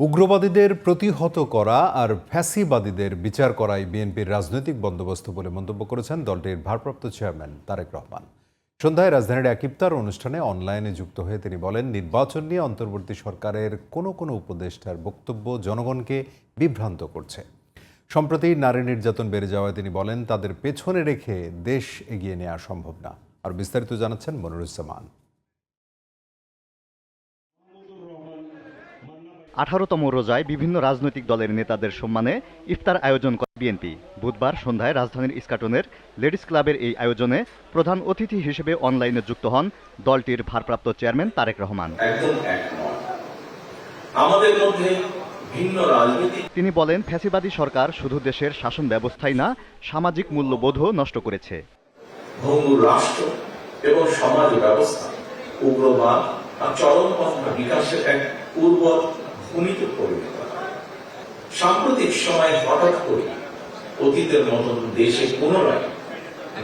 উগ্রবাদীদের প্রতিহত করা আর ফ্যাসিবাদীদের বিচার করাই বিএনপির রাজনৈতিক বন্দোবস্ত বলে মন্তব্য করেছেন দলটির ভারপ্রাপ্ত চেয়ারম্যান তারেক রহমান। সন্ধ্যায় রাজধানীর এক ইফতার অনুষ্ঠানে অনলাইনে যুক্ত হয়ে তিনি বলেন, নির্বাচন নিয়ে অন্তর্বর্তী সরকারের কোনো কোনো উপদেষ্টার বক্তব্য জনগণকে বিভ্রান্ত করছে। সম্প্রতি নারী নির্যাতন বেড়ে যাওয়ায় তিনি বলেন, তাদের পেছনে রেখে দেশ এগিয়ে নেওয়া সম্ভব না। আর বিস্তারিত জানাচ্ছেন মনিরুজ্জামান। আঠারোতম রোজায় বিভিন্ন রাজনৈতিক দলের নেতাদের সম্মানে ইফতার আয়োজন করে বিএনপি। বুধবার সন্ধ্যায় রাজধানীর ইস্কাটনের লেডিস ক্লাবের এই আয়োজনে প্রধান অতিথি হিসেবে অনলাইনে যুক্ত হন দলটির ভারপ্রাপ্ত চেয়ারম্যান তারেক রহমান। আমাদের মধ্যে তিনি বলেন ফ্যাসিবাদী সরকার শুধু দেশের শাসন ব্যবস্থাই না সামাজিক মূল্যবোধও নষ্ট করেছে। রাষ্ট্র এবং সমাজ ব্যবস্থা উগ্রবাদ আর চরমপন্থা বিকাশের এক পরিণত হয়। সাম্প্রতিক সময়ে হঠাৎ করে অতীতের মতন দেশে পুনরায়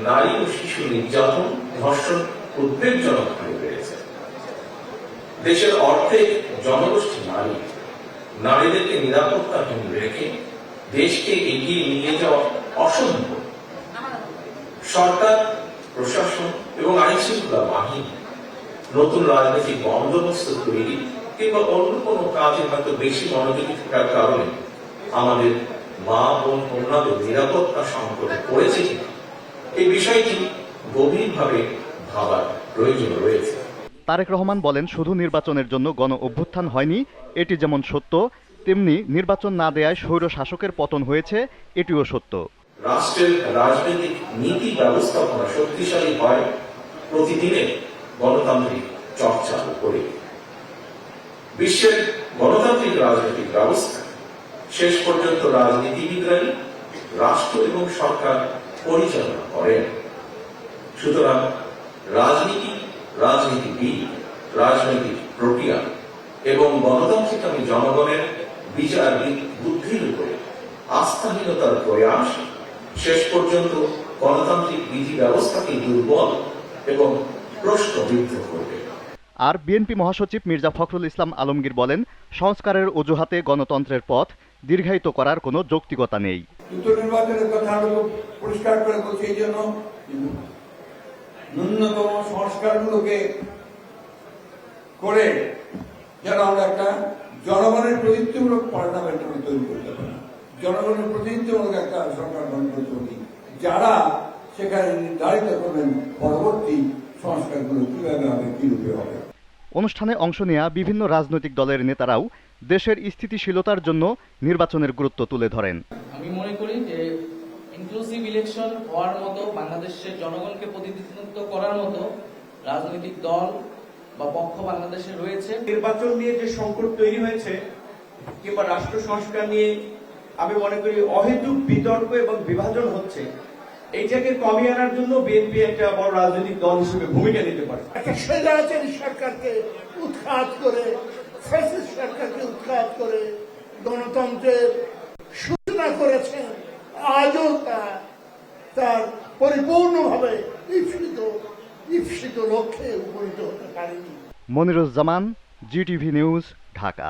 নারী ও শিশু নির্যাতন, ধর্ষণ উদ্বেগজনক হয়ে বেড়েছে দেশের অর্ধেক জনগোষ্ঠী নারী, নারীদেরকে নিরাপত্তাহীন রেখে দেশকে এগিয়ে নিয়ে যাওয়া অসম্ভব সরকার, প্রশাসন এবং আইন শৃঙ্খলা বাহিনী নতুন রাজনৈতিক বন্দোবস্ত তৈরি কিংবা অন্য কোনো কাজে হয়তো বেশি মনোযোগী থাকার কারণে আমাদের মা বোন কন্যাদের নিরাপত্তা সংকটে পড়েছে এই বিষয়টি গভীরভাবে ভাবার প্রয়োজন রয়েছে। তারেক রহমান বলেন শুধু নির্বাচনের জন্য গণ অভ্যুত্থান হয়নি এটি যেমন সত্য তেমনি নির্বাচন না দেয়ায় স্বৈর শাসকের পতন হয়েছে এটিও সত্য। রাষ্ট্রের রাজনৈতিক নীতি ব্যবস্থাপনা শক্তিশালী হয় প্রতিদিনের গণতান্ত্রিক চর্চার উপরে। বিশ্বের গণতান্ত্রিক রাজনৈতিক ব্যবস্থা, শেষ পর্যন্ত রাজনীতিবিদরাই রাষ্ট্র এবং সরকার পরিচালনা করেন। সুতরাং রাজনীতি, রাজনীতিবিদ, রাজনৈতিক প্রক্রিয়া এবং গণতান্ত্রিক জনগণের বিচার বুদ্ধির উপরে আস্থাহীনতার প্রয়াস শেষ পর্যন্ত গণতান্ত্রিক বিধি ব্যবস্থাকে দুর্বল এবং প্রশ্নবিদ্ধ করবে। আর বিএনপি মহাসচিব মির্জা ফখরুল ইসলাম আলমগীর বলেন, সংস্কারের অজুহাতে গণতন্ত্রের পথ দীর্ঘায়িত করার কোনো যৌক্তিকতা নেই। ন্যূনতম সংস্কারগুলোকে করে যেন আমরা একটা জনগণের প্রতিনিধিমূলক পার্লামেন্ট তৈরি করতে পারি। জনগণের একটা সরকার গঠন করতে যারা সেখানে নির্ধারিত করবেন পরবর্তী সংস্কারগুলো কীভাবে হবে কি রূপে হবে? অনুষ্ঠানে অংশ নেয়া বিভিন্ন রাজনৈতিক দলের নেতারাও দেশের স্থিতিশীলতার জন্য নির্বাচনের গুরুত্ব তুলে ধরেন। আমি মনে করি যে ইনক্লুসিভ ইলেকশন হওয়ার মতো বাংলাদেশের জনগণকে প্রতিনিধিত্ব করার মতো রাজনৈতিক দল বা পক্ষ বাংলাদেশে রয়েছে। নির্বাচন নিয়ে যে সংকট তৈরি হয়েছে কিংবা রাষ্ট্র সংস্কার নিয়ে আমি মনে করি অহেতুক বিতর্ক এবং বিভাজন হচ্ছে। এইটাকে কমিয়ে আনার জন্য বিএনপি একটা বড় রাজনৈতিক দল হিসেবে ভূমিকা নিতে পারে। একটা স্বৈরাচারী সরকারকে উৎখাত করে ফ্যাসিস্ট সরকারকে উৎখাত করে গণতন্ত্রের সূচনা করেছেন আজও তা তার পরিপূর্ণভাবে ঈপ্সিত ঈপ্সিত লক্ষ্যে উপনীত হতে পারেনি। Moniruzzaman GTV news Dhaka.